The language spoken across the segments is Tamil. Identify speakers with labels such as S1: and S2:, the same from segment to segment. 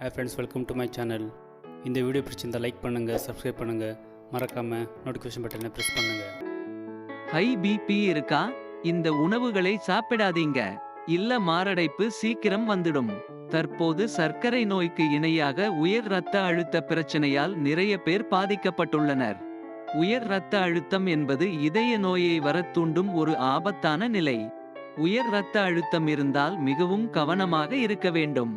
S1: Hey friends welcome to my channel இந்த வீடியோ பிடிச்சிருந்தால் லைக் பண்ணுங்கள் சப்ஸ்கிரைப் பண்ணுங்கள் மறக்காமல் நோட்டிஃபிகேஷன் பட்டனை ப்ரெஸ் பண்ணுங்கள்
S2: ஹை பிபி இருக்கா? இந்த உணவுகளை சாப்பிடாதீங்க. இல்ல மாரடைப்பு சீக்கிரம் வந்துடும். தற்போது சர்க்கரை நோய்க்கு இணையாக உயர் இரத்த அழுத்த பிரச்சனையால் நிறைய பேர் பாதிக்கப்பட்டுள்ளனர். உயர் இரத்த அழுத்தம் என்பது இதய நோயை வரத் தூண்டும் ஒரு ஆபத்தான நிலை. உயர் இரத்த அழுத்தம் இருந்தால் மிகவும் கவனமாக இருக்க வேண்டும்.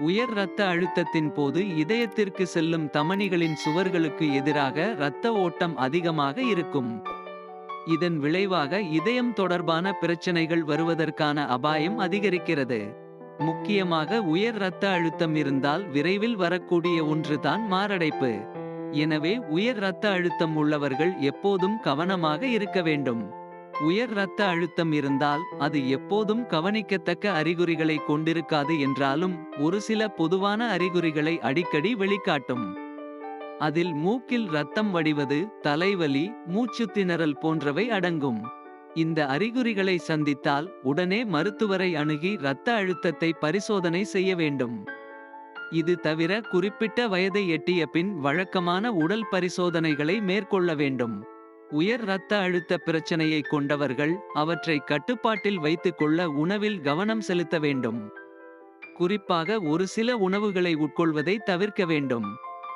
S2: உயர் இரத்த அழுத்தத்தின் போது இதயத்திற்கு செல்லும் தமனிகளின் சுவர்களுக்கு எதிராக இரத்த ஓட்டம் அதிகமாக இருக்கும். இதன் விளைவாக இதயம் தொடர்பான பிரச்சனைகள் வருவதற்கான அபாயம் அதிகரிக்கிறது. முக்கியமாக உயர் இரத்த அழுத்தம் இருந்தால் விரைவில் வரக்கூடிய ஒன்றுதான் மாரடைப்பு. எனவே உயர் இரத்த அழுத்தம் உள்ளவர்கள் எப்போதும் கவனமாக இருக்க வேண்டும். உயர் இரத்த அழுத்தம் இருந்தால் அது எப்போதும் கவனிக்கத்தக்க அறிகுறிகளை கொண்டிருக்காது என்றாலும் ஒரு சில பொதுவான அறிகுறிகளை அடிக்கடி வெளிக்காட்டும். அதில் மூக்கில் இரத்தம் வடிவது தலைவலி மூச்சு திணறல் போன்றவை அடங்கும். இந்த அறிகுறிகளை சந்தித்தால் உடனே மருத்துவரை அணுகி இரத்த அழுத்தத்தை பரிசோதனை செய்ய வேண்டும். இது தவிர குறிப்பிட்ட வயதை எட்டிய பின் வழக்கமான உடல் பரிசோதனைகளை மேற்கொள்ள வேண்டும். உயர் இரத்த அழுத்த பிரச்சனையை கொண்டவர்கள் அவற்றை கட்டுப்பாட்டில் வைத்துக்கொள்ள உணவில் கவனம் செலுத்த வேண்டும். குறிப்பாக ஒரு சில உணவுகளை உட்கொள்வதை தவிர்க்க வேண்டும்.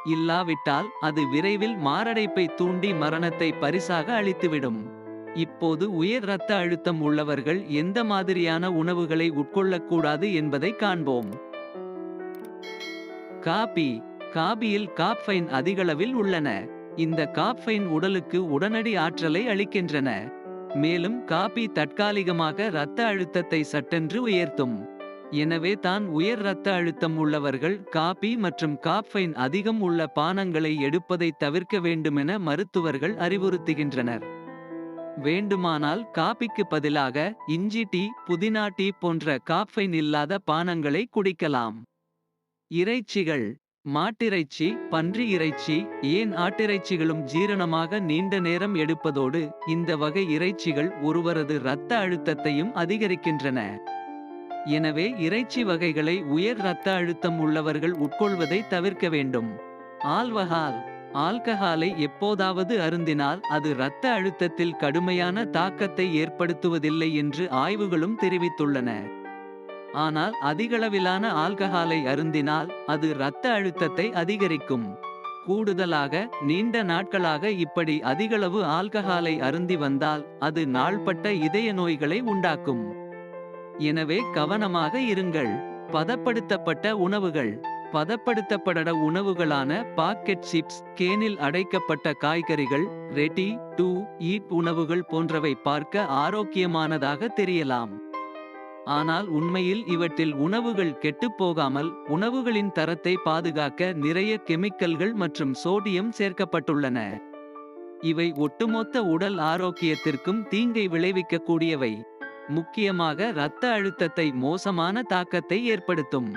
S2: இல்லாவிட்டால் அது விரைவில் மாரடைப்பை தூண்டி மரணத்தை பரிசாக அளித்துவிடும். இப்போது உயர் இரத்த அழுத்தம் உள்ளவர்கள் எந்த மாதிரியான உணவுகளை உட்கொள்ளக்கூடாது என்பதை காண்போம். காபி. காபியில் காப்ஃபைன் அதிகளவில் உள்ளன. இந்த காப்ஃபைன் உடலுக்கு உடனடி ஆற்றலை அளிக்கின்றன. மேலும் காபி தற்காலிகமாக இரத்த அழுத்தத்தை சட்டென்று உயர்த்தும். எனவே தான் உயர் இரத்த அழுத்தம் உள்ளவர்கள் காபி மற்றும் காப்ஃபைன் அதிகம் உள்ள பானங்களை எடுப்பதை தவிர்க்க வேண்டுமென மருத்துவர்கள் அறிவுறுத்துகின்றனர். வேண்டுமானால் காபிக்கு பதிலாக இஞ்சி டீ புதினா டீ போன்ற காப்ஃபைன் இல்லாத பானங்களை குடிக்கலாம். இறைச்சிகள் மாட்டிறைச்சி பன்றி இறைச்சி ஏன் ஆட்டிறைச்சிகளும் ஜீரணமாக நீண்ட நேரம் எடுப்பதோடு இந்த வகை இறைச்சிகள் ஒருவரது இரத்த அழுத்தத்தையும் அதிகரிக்கின்றன. எனவே இறைச்சி வகைகளை உயர் இரத்த அழுத்தம் உள்ளவர்கள் உட்கொள்வதை தவிர்க்க வேண்டும். ஆல்வஹால் ஆல்கஹாலை எப்போதாவது அருந்தினால் அது இரத்த அழுத்தத்தில் கடுமையான தாக்கத்தை ஏற்படுத்துவதில்லை என்று ஆய்வுகளும் தெரிவித்துள்ளன. ஆனால் அதிகளவிலான ஆல்கஹாலை அருந்தினால் அது இரத்த அழுத்தத்தை அதிகரிக்கும். கூடுதலாக நீண்ட நாட்களாக இப்படி அதிகளவு ஆல்கஹாலை அருந்தி வந்தால் அது நாள்பட்ட இதய நோய்களை உண்டாக்கும். எனவே கவனமாக இருங்கள். பதப்படுத்தப்பட்ட உணவுகள் பதப்படுத்தப்பட உணவுகளான பாக்கெட் சிப்ஸ் கேனில் அடைக்கப்பட்ட காய்கறிகள் ரெட்டி டூ ஈட் உணவுகள் போன்றவை பார்க்க ஆரோக்கியமானதாக தெரியலாம். ஆனால் உண்மையில் இவற்றில் உணவுகள் கெட்டுப்போகாமல் உணவுகளின் தரத்தை பாதுகாக்க நிறைய கெமிக்கல்கள் மற்றும் சோடியம் சேர்க்கப்பட்டுள்ளன. இவை ஒட்டுமொத்த உடல் ஆரோக்கியத்திற்கும் தீங்கை விளைவிக்கக்கூடியவை. முக்கியமாக இரத்த அழுத்தத்தை மோசமான தாக்கத்தை ஏற்படுத்தும்.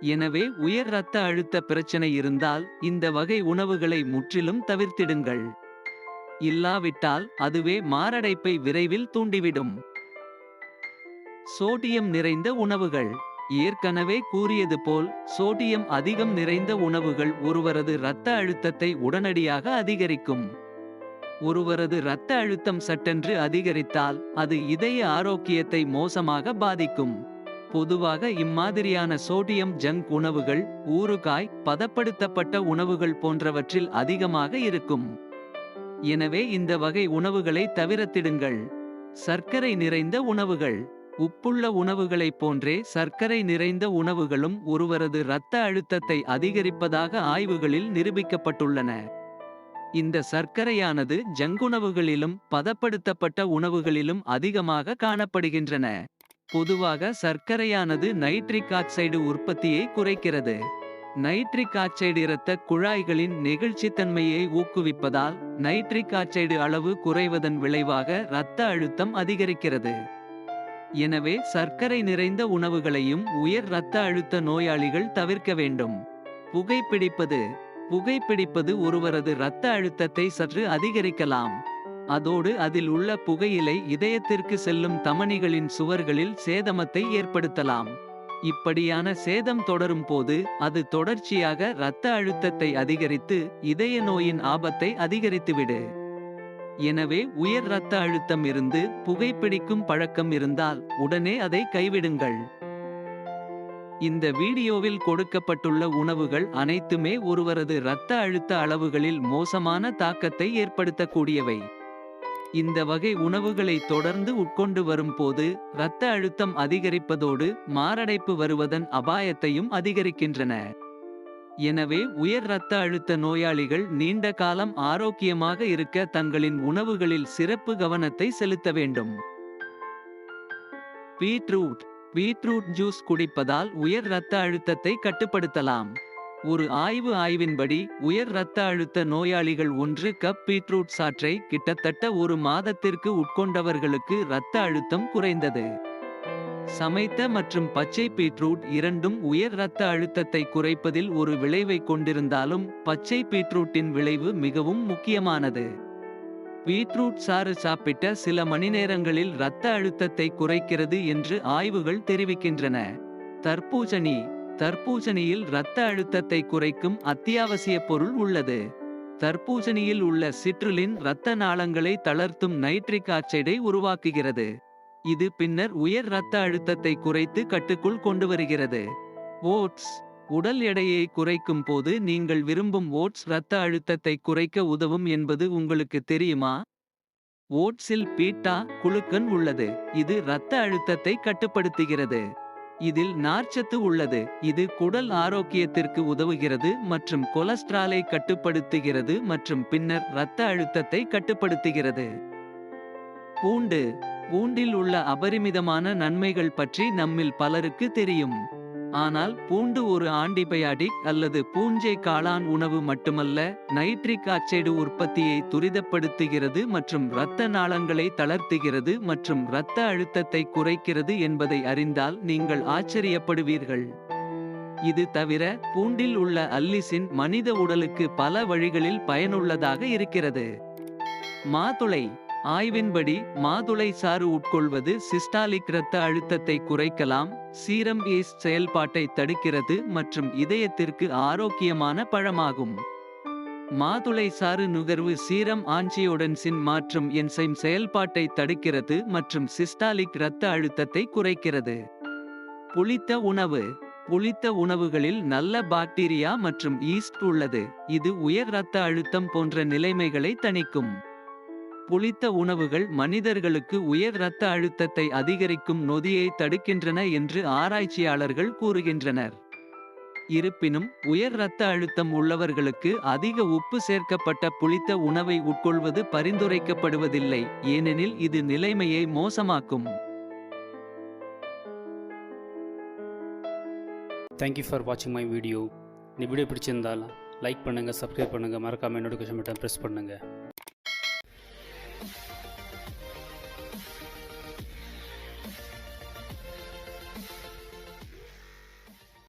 S2: எனவே உயர் இரத்த அழுத்த பிரச்சனை இருந்தால் இந்த வகை உணவுகளை முற்றிலும் தவிர்த்திடுங்கள். இல்லாவிட்டால் அதுவே மாரடைப்பை விரைவில் தூண்டிவிடும். சோடியம் நிறைந்த உணவுகள். ஏற்கனவே கூறியது போல் சோடியம் அதிகம் நிறைந்த உணவுகள் ஒருவரது இரத்த அழுத்தத்தை உடனடியாக அதிகரிக்கும். ஒருவரது இரத்த அழுத்தம் சட்டென்று அதிகரித்தால் அது இதய ஆரோக்கியத்தை மோசமாக பாதிக்கும். பொதுவாக இம்மாதிரியான சோடியம் ஜங்க் உணவுகள் ஊறுகாய் பதப்படுத்தப்பட்ட உணவுகள் போன்றவற்றில் அதிகமாக இருக்கும். எனவே இந்த வகை உணவுகளை தவிரத்திடுங்கள். சர்க்கரை நிறைந்த உணவுகள். உப்புள்ள உணவுகளைப் போன்றே சர்க்கரை நிறைந்த உணவுகளும் ஒருவரது இரத்த அழுத்தத்தை அதிகரிப்பதாக ஆய்வுகளில் நிரூபிக்கப்பட்டுள்ளன. இந்த சர்க்கரையானது ஜங்குணவுகளிலும் பதப்படுத்தப்பட்ட உணவுகளிலும் அதிகமாக காணப்படுகின்றன. பொதுவாக சர்க்கரையானது நைட்ரிக் ஆக்சைடு உற்பத்தியை குறைக்கிறது. நைட்ரிக் ஆக்சைடு இரத்த குழாய்களின் நெகிழ்ச்சித்தன்மையை ஊக்குவிப்பதால் நைட்ரிக் ஆக்சைடு அளவு குறைவதன் விளைவாக இரத்த அழுத்தம் அதிகரிக்கிறது. எனவே சர்க்கரை நிறைந்த உணவுகளையும் உயர் இரத்த அழுத்த நோயாளிகள் தவிர்க்க வேண்டும். புகைப்பிடிப்பது புகைப்பிடிப்பது ஒருவரது இரத்த அழுத்தத்தை சற்று அதிகரிக்கலாம். அதோடு அதில் உள்ள புகையிலை இதயத்திற்கு செல்லும் தமனிகளின் சுவர்களில் சேதமத்தை ஏற்படுத்தலாம். இப்படியான சேதம் தொடரும் போது அது தொடர்ச்சியாக இரத்த அழுத்தத்தை அதிகரித்து இதய நோயின் ஆபத்தை அதிகரித்துவிடு. எனவே உயர் இரத்த அழுத்தம் இருந்து புகைப்பிடிக்கும் பழக்கம் இருந்தால் உடனே அதை கைவிடுங்கள். இந்த வீடியோவில் கொடுக்கப்பட்டுள்ள உணவுகள் அனைத்துமே ஒருவரது இரத்த அழுத்த அளவுகளில் மோசமான தாக்கத்தை ஏற்படுத்தக்கூடியவை. இந்த வகை உணவுகளை தொடர்ந்து உட்கொண்டு வரும்போது இரத்த அழுத்தம் அதிகரிப்பதோடு மாரடைப்பு வருவதன் அபாயத்தையும் அதிகரிக்கின்றன. எனவே உயர் இரத்த அழுத்த நோயாளிகள் நீண்ட காலம் ஆரோக்கியமாக இருக்க தங்களின் உணவுகளில் சிறப்பு கவனத்தை செலுத்த வேண்டும். பீட்ரூட். பீட்ரூட் ஜூஸ் குடிப்பதால் உயர் இரத்த அழுத்தத்தை கட்டுப்படுத்தலாம். ஒரு ஆய்வு ஆய்வின்படி உயர் இரத்த அழுத்த நோயாளிகள் ஒன்று கப் பீட்ரூட் சாற்றை கிட்டத்தட்ட ஒரு மாதத்திற்கு உட்கொண்டவர்களுக்கு இரத்த அழுத்தம் குறைந்தது. சமைத்த மற்றும் பச்சை பீட்ரூட் இரண்டும் உயர் இரத்த அழுத்தத்தை குறைப்பதில் ஒரு விளைவை கொண்டிருந்தாலும் பச்சை பீட்ரூட்டின் விளைவு மிகவும் முக்கியமானது. பீட்ரூட் சாறு சாப்பிட்ட சில மணி நேரங்களில் இரத்த அழுத்தத்தை குறைக்கிறது என்று ஆய்வுகள் தெரிவிக்கின்றன. தர்பூசணி. தர்பூசணியில் இரத்த அழுத்தத்தை குறைக்கும் அத்தியாவசிய பொருள் உள்ளது. தர்பூசணியில் உள்ள சிற்றுலின் இரத்த நாளங்களை தளர்த்தும் நைட்ரிக் ஆக்சைடை உருவாக்குகிறது. இது பின்னர் உயர் இரத்த அழுத்தத்தை குறைத்து கட்டுக்குள் கொண்டு வருகிறது ஓட்ஸ். உடல் எடையை குறைக்கும் போது நீங்கள் விரும்பும் ஓட்ஸ் இரத்த அழுத்தத்தை குறைக்க உதவும் என்பது உங்களுக்கு தெரியுமா? ஓட்ஸில் பீட்டா குழுக்கன் உள்ளது. இது இரத்த அழுத்தத்தை கட்டுப்படுத்துகிறது. இதில் நார்ச்சத்து உள்ளது. இது குடல் ஆரோக்கியத்திற்கு உதவுகிறது மற்றும் கொலஸ்ட்ராலை கட்டுப்படுத்துகிறது மற்றும் பின்னர் இரத்த அழுத்தத்தை கட்டுப்படுத்துகிறது. பூண்டு. பூண்டில் உள்ள அபரிமிதமான நன்மைகள் பற்றி நம்மில் பலருக்கு தெரியும். ஆனால் பூண்டு ஒரு ஆண்டிபயாடிக் அல்லது பூஞ்சை காளான் உணவு மட்டுமல்ல நைட்ரிக் ஆக்சைடு உற்பத்தியை துரிதப்படுத்துகிறது மற்றும் இரத்த நாளங்களை தளர்த்துகிறது மற்றும் இரத்த அழுத்தத்தை குறைக்கிறது என்பதை அறிந்தால் நீங்கள் ஆச்சரியப்படுவீர்கள். இது தவிர பூண்டில் உள்ள அல்லிசின் மனித உடலுக்கு பல வழிகளில் பயனுள்ளதாக இருக்கிறது. மாதுளை ஆய்வின்படி மாதுளை சாறு உட்கொள்வது சிஸ்டாலிக் இரத்த அழுத்தத்தை குறைக்கலாம் சீரம் ஏஸ் செயல்பாட்டை தடுக்கிறது மற்றும் இதயத்திற்கு ஆரோக்கியமான பழமாகும். மாதுளை சாறு நுகர்வு சீரம் ஆஞ்சியோடன்சின் மற்றும் என்சைம் செயல்பாட்டை தடுக்கிறது மற்றும் சிஸ்டாலிக் இரத்த அழுத்தத்தை குறைக்கிறது. புளித்த உணவு புளித்த உணவுகளில் நல்ல பாக்டீரியா மற்றும் ஈஸ்ட் உள்ளது இது உயர் இரத்த அழுத்தம் போன்ற நிலைமைகளை தணிக்கும். புளித்த உணவுகள் மனிதர்களுக்கு உயர் இரத்த அழுத்தத்தை அதிகரிக்கும் நொதியை தடுக்கின்றன என்று ஆராய்ச்சியாளர்கள் கூறுகின்றனர். இருப்பினும் உயர் இரத்த அழுத்தம் உள்ளவர்களுக்கு அதிக உப்பு சேர்க்கப்பட்ட புளித்த உணவை உட்கொள்வது பரிந்துரைக்கப்படுவதில்லை ஏனெனில் இது நிலைமையை மோசமாக்கும்.
S1: தேங்க்யூ ஃபார் வாட்சிங் மை வீடியோ இந்த வீடியோ பிடிச்சிருந்தால் லைக் பண்ணுங்கள் சப்ஸ்கிரைப் பண்ணுங்கள் மறக்காமல் நோட்டிஃபிகேஷன் பட்டன் ப்ரெஸ் பண்ணுங்கள்